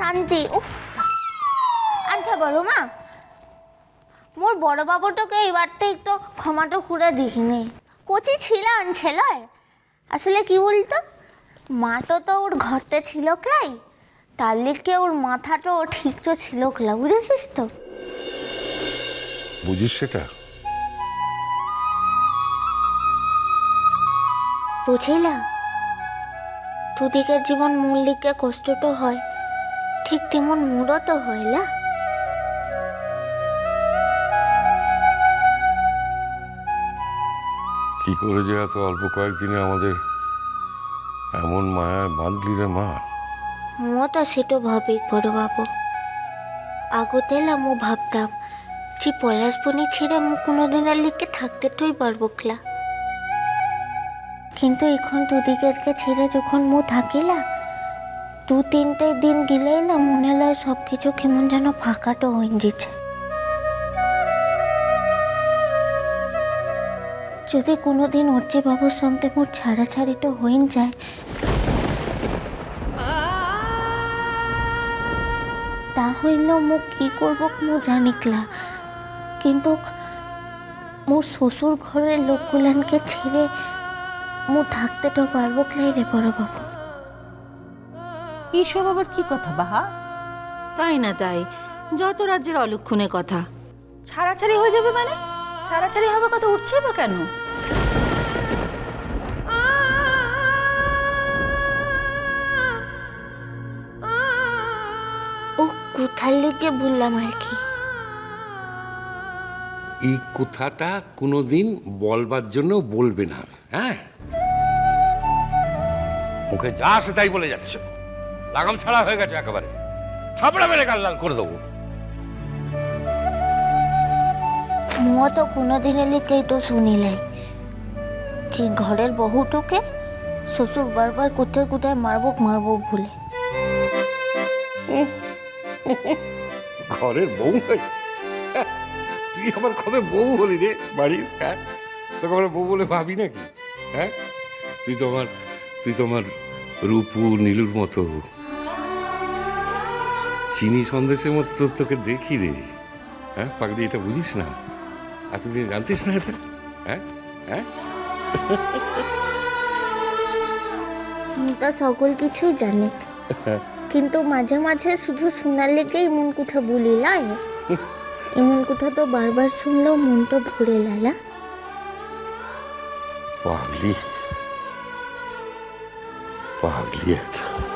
শান্তি উফ। আচ্ছা বড় মা মোর বড় বাবুটাকে এবারটা একটু ক্ষমাটো করে দিসনি। কচি ছিল ছেলয় আসলে কি বলতো মাটো তো ওর ঘরতে ছিল ক্লাই তার লিখে ওর মাথাটা ঠিক তো ছিল ক্লা বুঝেছিস তো? বুঝিস সেটা? বুঝিলা। দুদিকের জীবন মূল দিকে কষ্টটা হয়। ঠিক তেমন মোরও তো হয় না কি করে যে এত অল্প কয়েকদিনে আমাদের এমন মায়ায় বাঁধলি রে মা? মো তো সেটা ভাবি বড় বাবু। আগতেলা মো ভাবতাম যে পলাশবনি ছেড়ে মু কোনোদিনের লিখে থাকতে টই পারব ক্লা কিন্তু এখন দুদিকেরকে ছেড়ে যখন মু থাকিলা দু তিনটে দিন গিলে এলাম মনে হয় সব কিছু কেমন যেন ফাঁকাটো হয়ে যেছে যদি কোনোদিন অর্চি বাবুর সঙ্গে মোর ছাড়াছাড়িটা হয়ে যায় তা হইলেও মো কি করব মো জানিকলা কিন্তু মোর শ্বশুর ঘরের লোকগুলানকে ছেড়ে মো থাকতে তো পারব ক্লাই রে বড় বাবু এইসব আবার কি কথা বাহা? তাই না তাই। যত রাজ্যের অলক্ষণে কথা। ছাড়াছাড়ি হয়ে যাবে মানে? ছাড়াছাড়ি হবে কথা উঠছে বা কেন? ও কোথার লিগে বললাম আর কি? এই কথাটা কোনোদিন বলবার জন্য বলবে না। হ্যাঁ? মুখে যা আসে তাই বলে যাচ্ছ। লাগাম ছাড়া হয়ে গেছে একেবারে। থাপড়া মেরে গাল লাল করে দেবো। মো তো কোনোদিনের লিগে তো শুনিলাই। যে ঘরের বহুটোকে শ্বশুর বারবার কোথায় কোথায় মারবো মারবো ভুলে। ঘরের বউ হয়েছে? হ্যাঁ, তুই আবার কবে বউ হলি রে বাড়ির হ্যাঁ? তোকে আমরা বউ বলে ভাবি নাকি? হ্যাঁ? তুই তো আমার তুই তো আমার রূপু নীলুর মতো। চিনি সন্দেশের মতো তোর তোকে দেখি রে। হ্যাঁ পাগলি এটা বুঝিস না? এতদিন জানতিস না এটা? হ্যাঁ হ্যাঁ? সকল কিছুই জানি। কিন্তু মাঝে মাঝে শুধু শোনার লেগেই মন কোথা বলি লাই এমন কথা তো বারবার শুনলেও মনটা ভরে লালা পাগলি। пахнет.